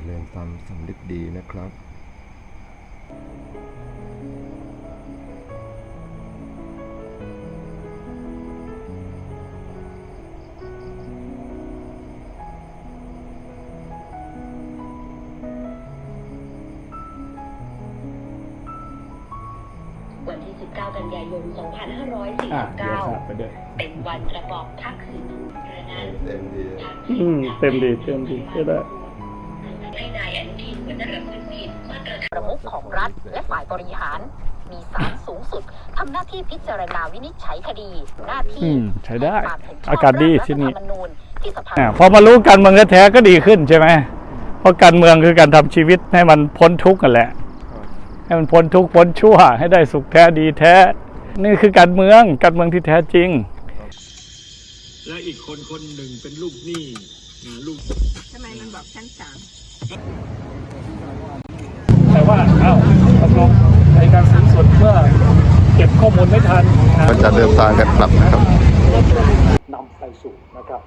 จริญตามสำนึกดีนะครับวันที่ 19 กันยายน อะเดี๋ยวทราบ2549 ไปด้วยเป็นวันกระบอกทักษิณกระนั้นเต็มดีทักษิณอืม เต็มดี เต็มดีก็ได้ ประมุขของรัฐและฝ่ายบริหาร มีศาลสูงสุดทำหน้าที่พิจารณาวินิจฉัยคดี หน้าที่อืมใช้ได้ให้ความเห็นชบอากาศดีที่นี่รัฐธรรมนูญที่สภาอะพอมารู้การเมืองแท้ๆก็ดีขึ้นใช่ไหมเพราะการเมืองคือการทำชีวิตให้มันพ้นทุกข์กันแหละ ให้มันพ้นทุกข์พ้นชั่ว ให้ได้สุขแท้ดีแท้ นี่คือการเมืองการเมืองที่แท้จริง และอีกคนคนหนึ่งเป็นลูกหนี้นะลูกทำไมมันบอกชั้นสาม แต่ว่าเอ้าตกลงในการสูงสุดเมื่อเก็บข้อมูลไม่ทันนะก็จะเดินทางกันกลับนะครับนำไปสู่นะครับ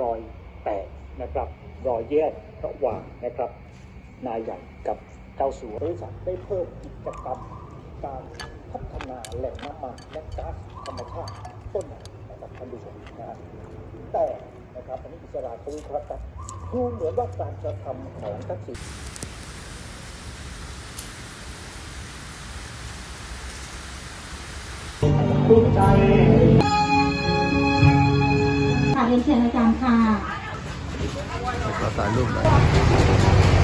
รอยแตกนะครับ รอยแยกระหว่างนะครับ นายใหญ่กับเจ้าสัวบริษัทได้เพิ่มกิจกรรมการพัฒนาแหล่งน้ำมันและก๊าซธรรมชาติต้นใหม่นะครับท่านผู้ชมนะฮะแต่นะครับอันนี้อิสระเขาวิเคราะห์กันดูเหมือนว่าการกระทำของทักษิณ ทุกใจค่ะเรียนเชิญอาจารย์ค่ะขอถ่ายรูปหน่อย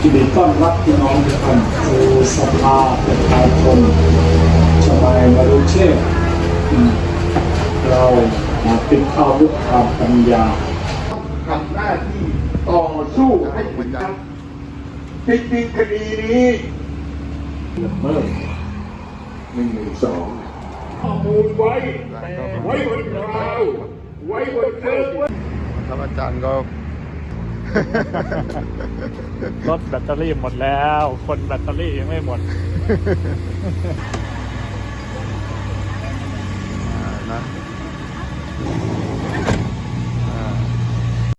ยินดีต้อนรับพี่น้องทุกท่านสู่สภาประชาชนชบายมารุเชษเรามาเป็นข้าวด้วยความปัญญาทำหน้าที่ต่อสู้ให้ถึงนจริงๆคดีนี้ละเมิดหนึ่งหนึ่งสอง ข้อมูลไว้ ไว้บนราวไว้บนเชิงครับอาจารย์ก็รถแบตเตอรี่หมดแล้ว คนแบตเตอรี่ยังไม่หมดนะ